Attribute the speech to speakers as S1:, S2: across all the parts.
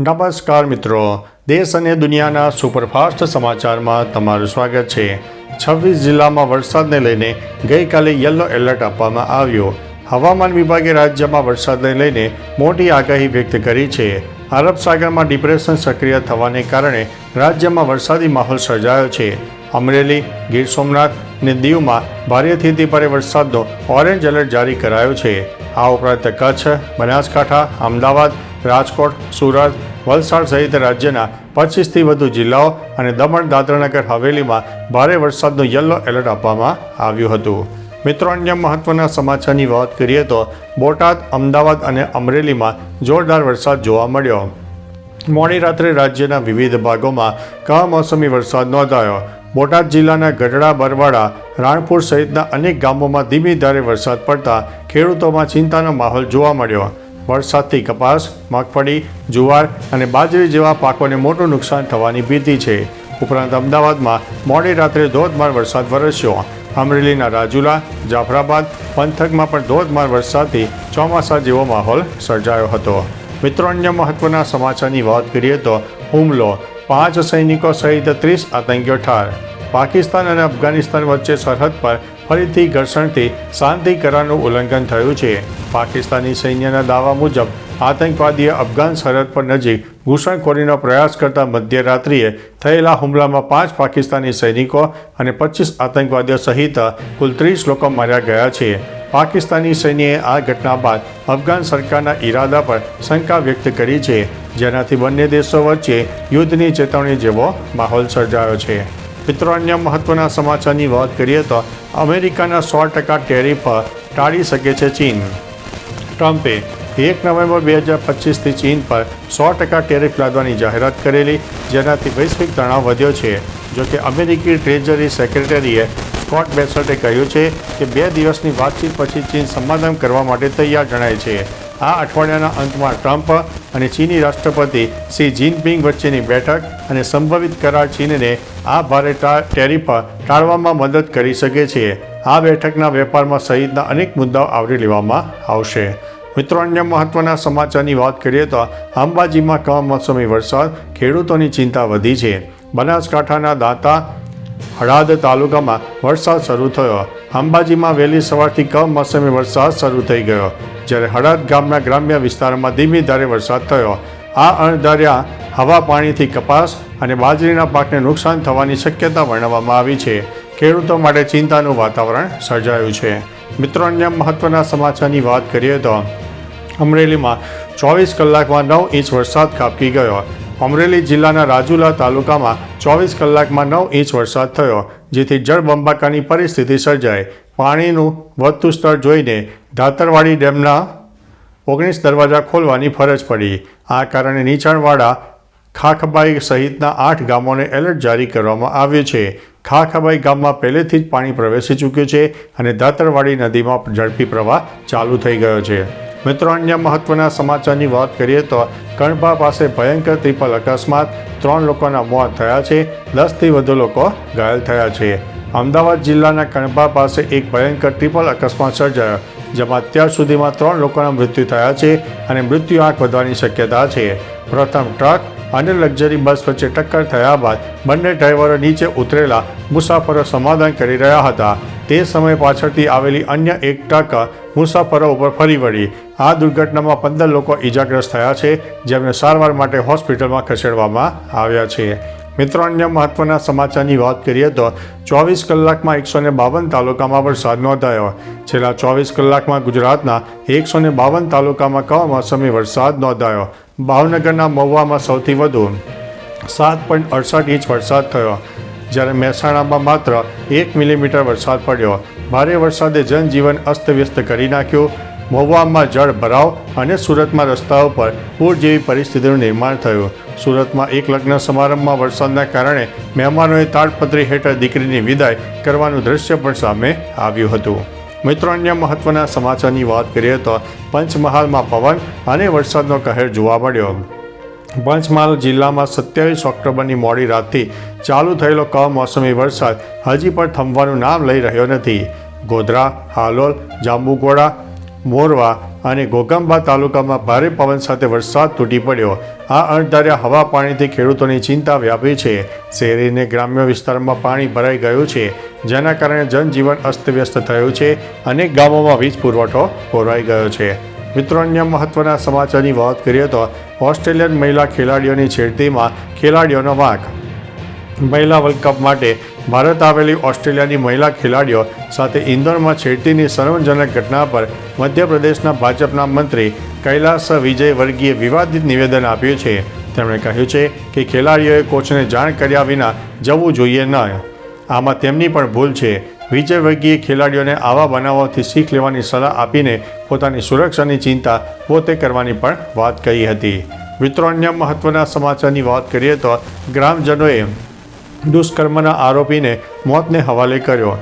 S1: નમસ્કાર મિત્રો. દેશ અને દુનિયાના સુપરફાસ્ટ સમાચારમાં તમારું સ્વાગત છે. છવ્વીસ જિલ્લામાં વરસાદને લઈને ગઈકાલે યલો એલર્ટ આપવામાં આવ્યો. હવામાન વિભાગે રાજ્યમાં વરસાદને લઈને મોટી આગાહી વ્યક્ત કરી છે. અરબ સાગરમાં ડિપ્રેશન સક્રિય થવાને કારણે રાજ્યમાં વરસાદી માહોલ સર્જાયો છે. અમરેલી, ગીર સોમનાથ અને દીવમાં ભારેથી અતિ ભારે વરસાદનો ઓરેન્જ એલર્ટ જારી કરાયો છે. આ ઉપરાંત કચ્છ, બનાસકાંઠા, અમદાવાદ રાજકોટ, સુરત, વલસાડ સહિત રાજ્યના પચીસથી વધુ જિલ્લાઓ અને દમણ, દાદરાનગર, હવેલીમાં ભારે વરસાદનું યલો એલર્ટ આપવામાં આવ્યું હતું. મિત્રો, અન્ય મહત્વના સમાચારની વાત કરીએ તો બોટાદ, અમદાવાદ અને અમરેલીમાં જોરદાર વરસાદ જોવા મળ્યો. મોડી રાત્રે રાજ્યના વિવિધ ભાગોમાં કમોસમી વરસાદ નોંધાયો. બોટાદ જિલ્લાના ગઢડા, બરવાડા, રાણપુર સહિતના અનેક ગામોમાં ધીમી ધારે વરસાદ પડતા ખેડૂતોમાં ચિંતાનો માહોલ જોવા મળ્યો. વરસાદથી કપાસ, મગફળી, જુવાર અને બાજરી જેવા પાકોને મોટું નુકસાન થવાની ભીતિ છે. ઉપરાંત અમદાવાદમાં મોડી રાત્રે ધોધમાર વરસાદ વરસ્યો. અમરેલીના રાજુલા, જાફરાબાદ પંથકમાં પણ ધોધમાર વરસાદથી ચોમાસા જેવો માહોલ સર્જાયો હતો. મિત્રો, અન્ય મહત્વના સમાચારની વાત કરીએ તો હુમલો, પાંચ સૈનિકો સહિત ત્રીસ આતંકીઓ ઠાર. પાકિસ્તાન અને અફઘાનિસ્તાન વચ્ચે સરહદ પર ફરીથી ઘર્ષણથી શાંતિ કરારનું ઉલ્લંઘન થયું છે. પાકિસ્તાની સૈન્યના દાવા મુજબ, આતંકવાદીએ અફઘાન સરહદ પર નજીક ઘૂસણખોરીનો પ્રયાસ કરતા મધ્યરાત્રિએ થયેલા હુમલામાં પાંચ પાકિસ્તાની સૈનિકો અને પચીસ આતંકવાદીઓ સહિત કુલ ત્રીસ લોકો માર્યા ગયા છે. પાકિસ્તાની સૈન્યએ આ ઘટના બાદ અફઘાન સરકારના ઈરાદા પર શંકા વ્યક્ત કરી છે, જેનાથી બંને દેશો વચ્ચે યુદ્ધની ચેતવણી જેવો માહોલ સર્જાયો છે. મિત્રો, અન્ય મહત્વના સમાચારની વાત કરીએ તો અમેરિકાના સો ટકા ટેરિફ ટાળી શકે છે ચીન. ટ્રમ્પે એક નવેમ્બર બે હજાર પચીસથી ચીન પર સો ટકા ટેરિફ લાદવાની જાહેરાત કરેલી, જેનાથી વૈશ્વિક તણાવ વધ્યો છે. જોકે અમેરિકી ટ્રેઝરી સેક્રેટરીએ સ્કોટ બેસર્ટે કહ્યું છે કે બે દિવસની વાતચીત પછી ચીન સમાધાન કરવા માટે તૈયાર જણાય છે. આ અઠવાડિયાના અંતમાં ટ્રમ્પ અને ચીની રાષ્ટ્રપતિ શી જિનપિંગ વચ્ચેની બેઠક અને સંભવિત કરાર ચીનને આ ભારે ટેરિફ ટાળવામાં મદદ કરી શકે છે. આ બેઠકના વેપારમાં સહિતના અનેક મુદ્દાઓ આવરી લેવામાં આવશે. મિત્રો, અન્ય મહત્વના સમાચારની વાત કરીએ તો અંબાજીમાં કમોસમી વરસાદ, ખેડૂતોની ચિંતા વધી છે. બનાસકાંઠાના દાંતા હળાદ તાલુકામાં વરસાદ શરૂ થયો. અંબાજીમાં વહેલી સવારથી કમોસમી વરસાદ શરૂ થઈ ગયો. જ્યારે હળાદ ગામના ગ્રામ્ય વિસ્તારોમાં ધીમી ધારે વરસાદ થયો. આ અણધાર્યા હવા પાણીથી કપાસ અને બાજરીના પાકને નુકસાન થવાની શક્યતા વર્ણવવામાં આવી છે. ખેડૂતો માટે ચિંતાનું વાતાવરણ સર્જાયું છે. મિત્રો, અન્ય મહત્વના સમાચારની વાત કરીએ તો અમરેલીમાં ચોવીસ કલાકમાં નવ ઇંચ વરસાદ કાપકી ગયો. અમરેલી જિલ્લાના રાજુલા તાલુકામાં ચોવીસ કલાકમાં નવ ઇંચ વરસાદ થયો, જેથી જળબંબાકાની પરિસ્થિતિ સર્જાઈ. પાણીનું વધતું સ્તર જોઈને ધાતરવાડી ડેમના ઓગણીસ દરવાજા ખોલવાની ફરજ પડી. આ કારણે નીચાણવાળા ખાખબાઈ સહિતના આઠ ગામોને એલર્ટ જારી કરવામાં આવ્યું છે. ખાખબાઈ ગામમાં પહેલેથી જ પાણી પ્રવેશી ચૂક્યું છે અને દાતરવાડી નદીમાં ઝડપી પ્રવાહ ચાલુ થઈ ગયો છે. મિત્રો, અન્ય મહત્વના સમાચારની વાત કરીએ તો કણભા પાસે ભયંકર ત્રિપલ અકસ્માત. ત્રણ લોકોના મોત થયા છે. દસથી વધુ લોકો ઘાયલ થયા છે. અમદાવાદ જિલ્લાના કણભા પાસે એક ભયંકર ટ્રિપલ અકસ્માત સર્જાયો, જેમાં અત્યાર સુધીમાં ત્રણ લોકોના મૃત્યુ થયા છે અને મૃત્યુ આંક વધવાની શક્યતા છે. પ્રથમ ટ્રક અને લક્ઝરી બસ વચ્ચે ટક્કર થયા બાદ બંને ડ્રાઈવરો નીચે ઉતરેલા મુસાફરો સમાધાન કરી રહ્યા હતા. તે સમયે પાછળથી આવેલી અન્ય એક ટ્રક મુસાફરો ઉપર ફરી વળી. આ દુર્ઘટનામાં પંદર લોકો ઈજાગ્રસ્ત થયા છે, જેમને સારવાર માટે હોસ્પિટલમાં ખસેડવામાં આવ્યા છે. મિત્રો, અન્ય મહત્વના સમાચારની વાત કરીએ તો ચોવીસ કલાકમાં એકસો ને બાવન તાલુકામાં વરસાદ નોંધાયો. છેલ્લા ચોવીસ કલાકમાં ગુજરાતના એકસો ને બાવન તાલુકામાં કમોસમી વરસાદ નોંધાયો. ભાવનગરના મહુવામાં સૌથી વધુ સાત પોઈન્ટ અડસઠ ઇંચ વરસાદ થયો, જ્યારે મહેસાણામાં માત્ર એક મિલીમીટર વરસાદ પડ્યો. ભારે વરસાદે જનજીવન અસ્તવ્યસ્ત કરી નાખ્યું. મહુવામાં જળ ભરાવ અને સુરતમાં રસ્તાઓ પર પૂર જેવી પરિસ્થિતિનું નિર્માણ થયું. સુરતમાં એક લગ્ન સમારંભમાં વરસાદના કારણે મહેમાનોએ તાડપત્રી હેઠળ દીકરીની વિદાય કરવાનું દ્રશ્ય પણ સામે આવ્યું હતું. મિત્રો, અન્ય મહત્વના સમાચારની વાત કરીએ તો પંચમહાલમાં પવન અને વરસાદનો કહેર જોવા મળ્યો. પંચમહાલ જિલ્લામાં સત્યાવીસ ઓક્ટોબરની મોડી રાતથી ચાલુ થયેલો કમોસમી વરસાદ હજી પણ થંભવાનું નામ લઈ રહ્યો નથી. ગોધરા, હાલોલ જાંબુગોડા મોરવા અને ઘોગંબા તાલુકામાં ભારે પવન સાથે વરસાદ તૂટી પડ્યો. આ અણધાર્યા હવા પાણીથી ખેડૂતોની ચિંતા વ્યાપી છે. શહેરી અને ગ્રામ્ય વિસ્તારમાં પાણી ભરાઈ ગયું છે, જેના કારણે જનજીવન અસ્તવ્યસ્ત થયું છે અનેક ગામોમાં વીજ પુરવઠો ખોરવાઈ ગયો છે. મિત્રો, અન્ય મહત્વના સમાચારની વાત કરીએ તો ઓસ્ટ્રેલિયન મહિલા ખેલાડીઓની છેડતીમાં ખેલાડીઓનો વાંક. મહિલા વર્લ્ડ કપ માટે ભારત આવેલી ઓસ્ટ્રેલિયાની મહિલા ખેલાડીઓ સાથે ઇન્દોરમાં છેડતીની શરમજનક ઘટના પર મધ્યપ્રદેશના ભાજપના મંત્રી કૈલાસ વિજય વર્ગીએ વિવાદિત નિવેદન આપ્યું છે. તેમણે કહ્યું છે કે ખેલાડીઓએ કોચને જાણ કર્યા વિના જવું જોઈએ ન. આમાં તેમની પણ ભૂલ છે. વિજય વર્ગીએ ખેલાડીઓને આવા બનાવોથી શીખ લેવાની સલાહ આપીને પોતાની સુરક્ષાની ચિંતા પોતે કરવાની પણ વાત કહી હતી. મિત્રો, અન્ય મહત્વના સમાચારની વાત કરીએ તો ગ્રામજનોએ દુષ્કર્મના આરોપીને મોતને હવાલે કર્યો.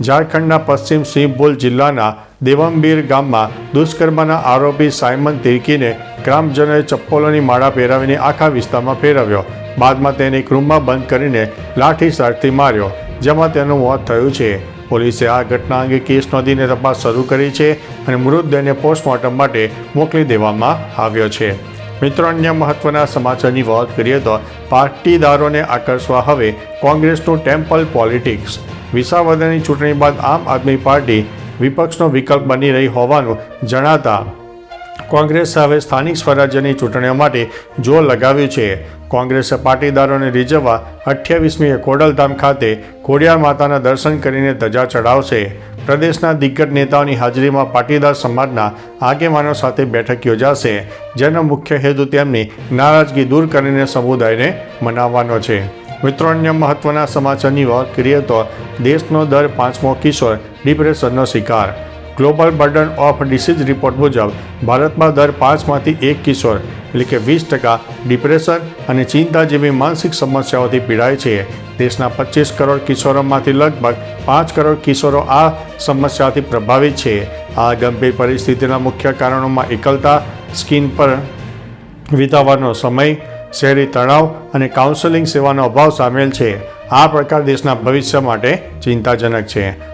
S1: ઝારખંડના પશ્ચિમ સિંહભૂલ જિલ્લાના દેવમબીર ગામમાં દુષ્કર્મના આરોપી સાયમન તિર્કીને ગ્રામજનોએ ચપ્પલોની માળા પહેરાવીને આખા વિસ્તારમાં ફેરવ્યો. બાદમાં તેને એક બંધ કરીને લાઠીચાર્જથી માર્યો, જેમાં તેનું મોત થયું છે. પોલીસે આ ઘટના અંગે કેસ નોંધીને તપાસ શરૂ કરી છે અને મૃતદેહને પોસ્ટમોર્ટમ માટે મોકલી દેવામાં આવ્યો છે. મિત્રો, અન્ય મહત્વના સમાચારની વાત કરીએ તો પાટીદારોને આકર્ષવા હવે કોંગ્રેસનું ટેમ્પલ પોલિટિક્સ. વિસાવદરની ચૂંટણી બાદ આમ આદમી પાર્ટી વિપક્ષનો વિકલ્પ બની રહી હોવાનું જણાતા કોંગ્રેસ હવે સ્થાનિક સ્વરાજ્યની ચૂંટણીઓ માટે જોર લગાવ્યું છે. કોંગ્રેસે પાટીદારોને રીઝવવા અઠ્યાવીસમીએ ખોડલધામ ખાતે ખોડિયાર માતાના દર્શન કરીને ધજા ચડાવશે પ્રદેશના દિગ્ગજ નેતાઓની હાજરીમાં પાટીદાર સમાજના આગેવાનો સાથે બેઠક યોજાશે, જેનો મુખ્ય હેતુ તેમની નારાજગી દૂર કરીને સમુદાયને મનાવવાનો છે. મિત્રો અન્ય મહત્વના સમાચારની વાત કરીએ તો દેશનો દર પાંચમો કિશોર ડિપ્રેશનનો શિકાર. Global burden of disease report મુજબ, ભારતમાં દર પાંચમાંથી એક કિશોર એટલે કે વીસ ટકા ડિપ્રેશન અને ચિંતા જેવી માનસિક સમસ્યાઓથી પીડાય છે. દેશના પચીસ કરોડ કિશોરોમાંથી લગભગ પાંચ કરોડ કિશોરો આ સમસ્યાથી પ્રભાવિત છે. આ ગંભીર પરિસ્થિતિના મુખ્ય કારણોમાં એકલતા, સ્કીન પર વિતાવવાનો સમય, શહેરી તણાવ અને કાઉન્સેલિંગ સેવાનો અભાવ સામેલ છે. આ પ્રકાર દેશના ભવિષ્ય માટે ચિંતાજનક છે.